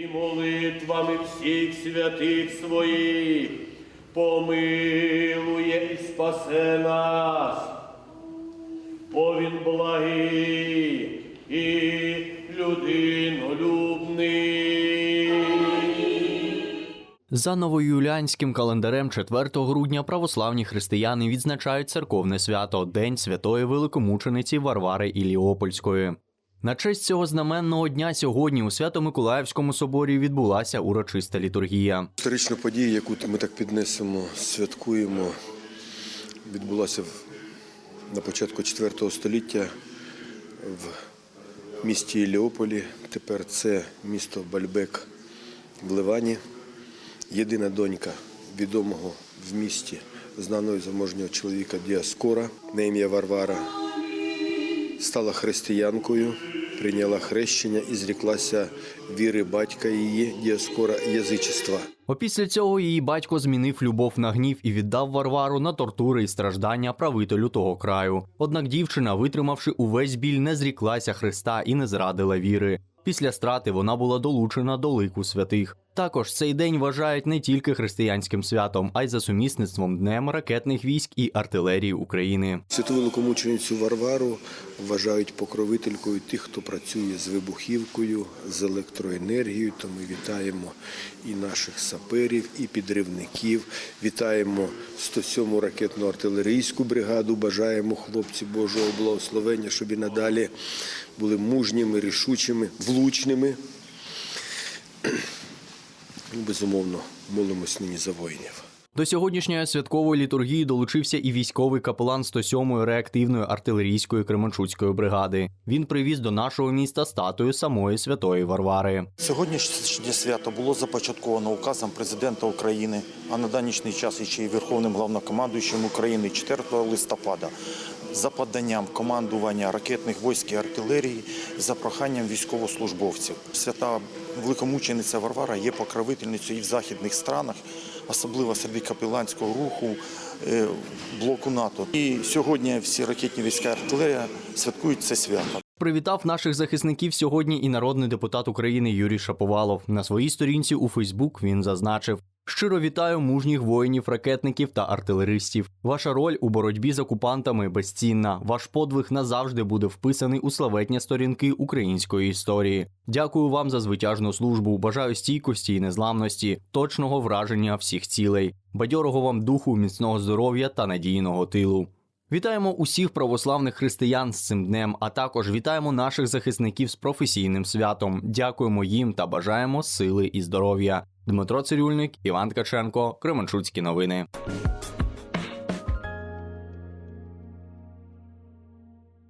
і молитвами всіх святих своїх помилує і спасе нас. Бо він благий і людинолюбний. За новоюліанським календарем 4 грудня православні християни відзначають церковне свято День святої великомучениці Варвари Іліопольської. На честь цього знаменного дня сьогодні у Свято-Миколаївському соборі відбулася урочиста літургія. Історична подія, яку ми так піднесемо, святкуємо, відбулася на початку IV століття в місті Іліополі. Тепер це місто Бальбек в Ливані. Єдина донька відомого в місті знаного і заможнього чоловіка Діаскора на ім'я Варвара стала християнкою, прийняла хрещення і зріклася віри батька її Діаскора язичества. Опісля цього її батько змінив любов на гнів і віддав Варвару на тортури і страждання правителю того краю. Однак дівчина, витримавши увесь біль, не зріклася Христа і не зрадила віри. Після страти вона була долучена до лику святих. Також цей день вважають не тільки християнським святом, а й за сумісництвом днем ракетних військ і артилерії України. Святу великомученицю Варвару вважають покровителькою тих, хто працює з вибухівкою, з електроенергією. То ми вітаємо і наших саперів, і підривників. Вітаємо 107-му ракетно-артилерійську бригаду. Бажаємо хлопці Божого благословення, щоб і надалі були мужніми, рішучими, влучними. Ну, Безумовно, молимось нині за воїнів. До сьогоднішньої святкової літургії долучився і військовий капелан 107-ї реактивної артилерійської Кременчуцької бригади. Він привіз до нашого міста статую самої святої Варвари. Сьогоднішнє свято було започатковано указом президента України, а на данішній час ще й Верховним головнокомандуючим України 4 листопада за поданням командування ракетних військ і артилерії за проханням військовослужбовців. Свята великомучениця Варвара є покровительницею і в західних странах, особливо серед капеланського руху е, блоку НАТО. І сьогодні всі ракетні війська і артилерія святкують це свято. Привітав наших захисників сьогодні і народний депутат України Юрій Шаповалов. На своїй сторінці у Фейсбук він зазначив. Щиро вітаю мужніх воїнів, ракетників та артилеристів. Ваша роль у боротьбі з окупантами безцінна. Ваш подвиг назавжди буде вписаний у славетні сторінки української історії. Дякую вам за звитяжну службу. Бажаю стійкості і незламності, точного враження всіх цілей, бадьорого вам духу, міцного здоров'я та надійного тилу. Вітаємо усіх православних християн з цим днем, а також вітаємо наших захисників з професійним святом. Дякуємо їм та бажаємо сили і здоров'я. Дмитро Цирюльник, Іван Ткаченко, Кременчуцькі новини.